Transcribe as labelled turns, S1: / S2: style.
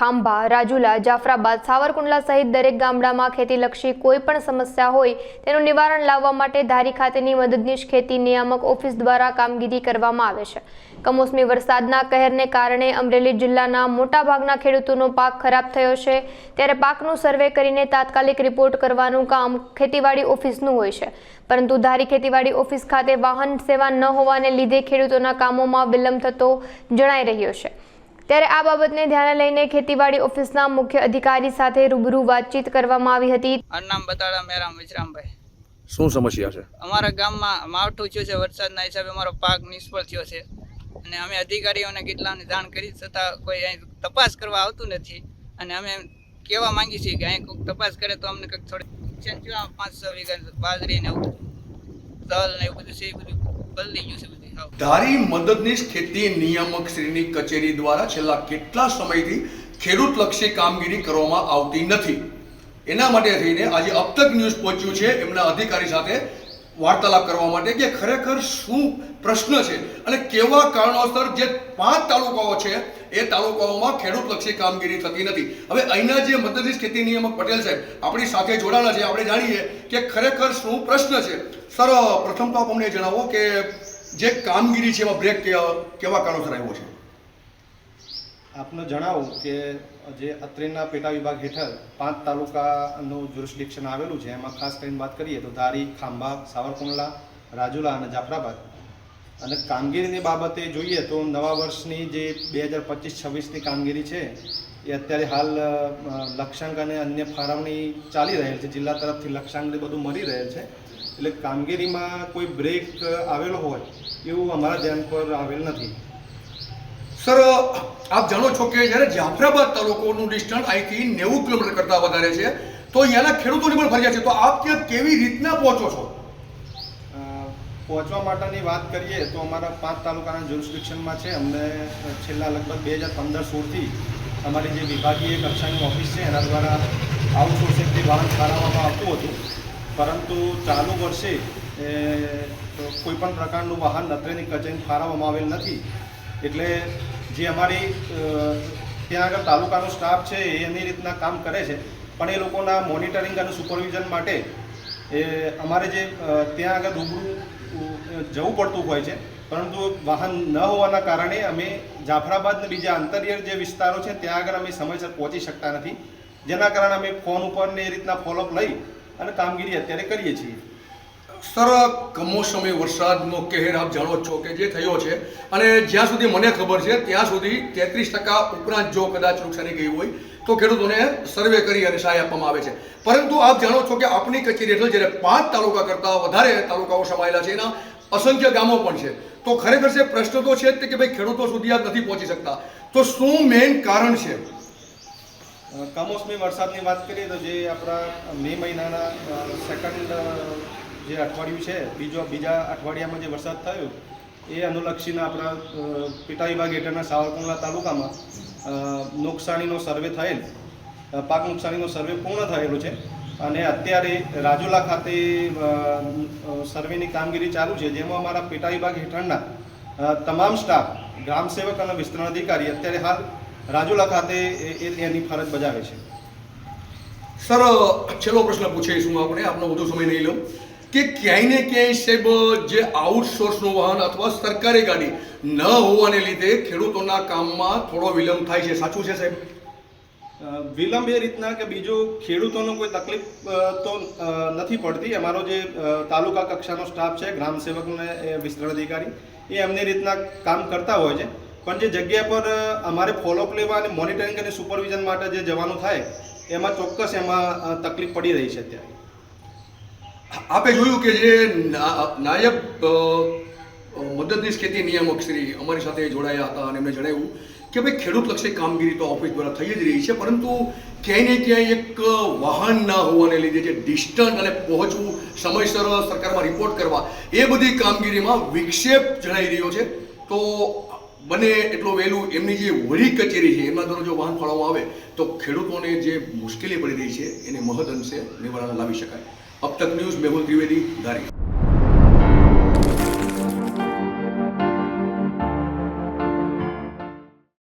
S1: ખાંભા રાજુલા, જાફરાબાદ, સાવરકુંડલા સહિત દરેક ગામડામાં ખેતીલક્ષી કોઈ પણ સમસ્યા હોય, તેનું નિવારણ લાવવા માટે ધારી ખાતેની મદદનીશ ખેતી નિયામક ઓફિસ દ્વારા કામગીરી કરવામાં આવે છે. કમોસમી વરસાદના કહેરને કારણે અમરેલી જિલ્લાના મોટાભાગના ખેડૂતોનો પાક ખરાબ થયો છે. ત્યારે પાકનું સર્વે કરીને તાત્કાલિક રિપોર્ટ કરવાનું કામ ખેતીવાડી ઓફિસનું હોય છે. પરંતુ ધારી ખેતીવાડી ઓફિસ ખાતે વાહન સેવા ન હોવાને લીધે ખેડૂતોના કામોમાં વિલંબ થતો જણાઈ રહ્યો છે. ત્યારે આ બાબતને ધ્યાને લઈને ખેતીવાડી ઓફિસના મુખ્ય અધિકારી સાથે રૂબરૂ વાતચીત કરવામાં આવી હતી.
S2: નામ બતાડા મેરામ વિશ્રામભાઈ.
S3: શું સમસ્યા છે?
S2: અમારા ગામમાં માવઠું થયું છે વરસાદના હિસાબે અમારો પાક નિષ્ફળ થયો છે. અને અમે અધિકારીઓને કેટલાને જાણ કરી છતાં કોઈ અહીં તપાસ કરવા આવતું નથી. અને અમે કહેવા માંગીએ છીએ કે અહીં કોઈક તપાસ કરે તો અમને કંઈક થોડી છે ને કેવા પાંચ છ વીઘા બાજરી ને એવું તલ ને એવું બધું છે એ બધું બદલી ગયું છે બધું.
S3: ધારી મદદનીશ ખેતી નિયામક શ્રીની કચેરી દ્વારા છેલ્લા કેટલા સમયથી ખેડૂતલક્ષી કામગીરી કરવામાં આવતી નથી. એના માટે થઈને આજે અબતક ન્યૂઝ પહોંચ્યું છે એમના અધિકારી સાથે વાર્તાલાપ કરવા માટે કે ખરેખર શું પ્રશ્ન છે અને કેવા કારણોસર જે પાંચ તાલુકાઓ છે એ તાલુકાઓમાં ખેડૂતલક્ષી કામગીરી થતી નથી. હવે અહીંના જે મદદનીશ ખેતી નિયામક પટેલ સાહેબ, આપણી સાથે જોડાણા છે. આપણે જાણીએ કે ખરેખર શું પ્રશ્ન છે. સર, પ્રથમ તો આપ અમને જણાવો કે જે કામગીરી છે એમાં બ્રેક કેવા કારણોસર આવ્યો છે?
S4: આપને જણાવું કે જે અત્રેના પેટા વિભાગ હેઠળ પાંચ તાલુકાનું જ્યુરિસ્ડિક્શન આવેલું છે, એમાં ખાસ કરીને વાત કરીએ તો ધારી, ખાંભા, સાવરકુંડલા, રાજુલા અને જાફરાબાદ. અને કામગીરીની બાબતે જોઈએ તો નવા વર્ષની જે બે હજાર પચીસ છવ્વીસની કામગીરી છે, એ અત્યારે હાલ લક્ષ્યાંક અને અન્ય ફાળવણી ચાલી રહેલ છે. જિલ્લા તરફથી લક્ષ્યાંક ને બધું મળી રહેલ છે. એટલે કામગીરીમાં કોઈ બ્રેક આવેલો હોય એવું અમારા ધ્યાન પર આવેલ નથી.
S3: સર આપ જાણો છો કે જ્યારે જાફરાબાદ તાલુકોનું ડિસ્ટન્સ અહીંથી નેવું કિલોમીટર કરતાં વધારે છે તો અહીંયાના ખેડૂતોની પણ ફરિયાદ છે. તો આપ ત્યાં કેવી રીતના પહોંચો છો?
S4: પહોંચવા માટેની વાત કરીએ તો અમારા પાંચ તાલુકાના જ્યુરિસ્ડિક્શનમાં છે. અમને છેલ્લા લગભગ બે હજાર પંદર સોળથી અમારી જે વિભાગીય કક્ષાની ઓફિસ છે એના દ્વારા આઉટસોર્સિંગથી વાહન ફાળવવામાં આવતું હતું. પરંતુ ચાલુ વર્ષે કોઈપણ કોઈ પણ પ્રકારનું વાહન નત્રેની કચેરી ફાળવવામાં આવેલ નથી. એટલે જે અમારી ત્યાં આગળ તાલુકાનો સ્ટાફ છે, એ એની રીતના કામ કરે છે. પણ એ લોકોના મોનિટરિંગ અને સુપરવિઝન માટે, એ, અમારે જે ત્યાં આગળ રૂબરૂ જવું પડતું હોય છે. પરંતુ વાહન ન હોવાના કારણે અમે જાફરાબાદના બીજા અંતરિયર જે વિસ્તારો છે, ત્યાં આગળ અમે સમયસર પહોંચી શકતા નથી. જેના કારણે અમે ફોન ઉપર ને એ રીતના ફોલોઅપ લઈ અને કામગીરી અત્યારે કરીએ છીએ.
S3: સર કમોસમી વરસાદનો કહેર આપ જાણો છો કે જે થયો છે અને જ્યાં સુધી મને ખબર છે ત્યાં સુધી તેત્રીસ ટકા ઉપરાંત જો કદાચ નુકસાની ગઈ હોય તો ખેડૂતોને સર્વે કરી અને સહાય આપવામાં આવે છે. પરંતુ આપ જાણો છો કે આપણી કચેરી હેઠળ જ્યારે પાંચ તાલુકા કરતાં વધારે તાલુકાઓ સમાયેલા છે એના અસંખ્ય ગામો પણ છે. તો ખરેખર છે, પ્રશ્ન તો છે જ કે ભાઈ ખેડૂતો સુધી આ નથી પહોંચી શકતા. તો શું મેઇન કારણ છે?
S4: કમોસમી વરસાદની વાત કરીએ તો જે આપણા મે મહિનાના સેકન્ડ જે અઠવાડિયું છે, બીજો, બીજા અઠવાડિયામાં જે વરસાદ થયો, એ અનુલક્ષીને આપણા પેટા વિભાગ હેઠળના સાવરકુંડલા તાલુકામાં નુકસાનીનો સર્વે થયેલ પાક નુકસાનીનો સર્વે પૂર્ણ થયેલો છે. અને અત્યારે રાજુલા ખાતે સર્વેની કામગીરી ચાલુ છે, જેમાં અમારા પેટા વિભાગ હેઠળના તમામ સ્ટાફ ગ્રામ સેવક અને વિસ્તરણ અધિકારી અત્યારે હાલ રાજુલા ખાતે એની ફરજ બજાવે છે.
S3: સર છેલ્લો પ્રશ્ન પૂછીશું આપણે આપનો વધુ સમય નહીં લઉં કે ક્યાંય ને ક્યાંય સાહેબ જે આઉટસોર્સનું વાહન અથવા સરકારી ગાડી ન હોવાને લીધે ખેડૂતોના કામમાં થોડો વિલંબ થાય છે. સાચું છે સાહેબ?
S4: વિલંબ એ રીતના કે બીજું ખેડૂતોનો કોઈ તકલીફ તો નથી પડતી. અમારો જે તાલુકા કક્ષાનો સ્ટાફ છે ગ્રામ સેવકને વિસ્તરણ અધિકારી એ એમની રીતના કામ કરતા હોય છે. પણ જે જગ્યા પર અમારે ફોલોઅપ લેવા અને મોનિટરિંગ અને સુપરવિઝન માટે જે જવાનું થાય, એમાં ચોક્કસ એમાં તકલીફ પડી રહી છે અત્યારે.
S3: આપે જોયું કે જે નાયબ મદદનીશ ખેતી નિયામક શ્રી અમારી સાથે જોડાયા હતા અને એમણે જણાવ્યું કે ભાઈ ખેડૂતલક્ષી કામગીરી તો ઓફિસ દ્વારા થઈ જ રહી છે, પરંતુ ક્યાંય ને ક્યાંય એક વાહન ના હોવાને લીધે જે ડિસ્ટન્સ અને પહોંચવું સમયસર સરકારમાં રિપોર્ટ કરવા, એ બધી કામગીરીમાં વિક્ષેપ જણાઈ રહ્યો છે. તો બને એટલું વહેલું એમની જે વડી કચેરી છે એમના દ્વારા જો વાહન ફાળવવામાં આવે, તો ખેડૂતોને જે મુશ્કેલી પડી રહી છે, એને મહદ અંશે નિવારણ લાવી શકાય. અબ તક ન્યૂઝ મેહુલ ત્રિવેદી, ધારી.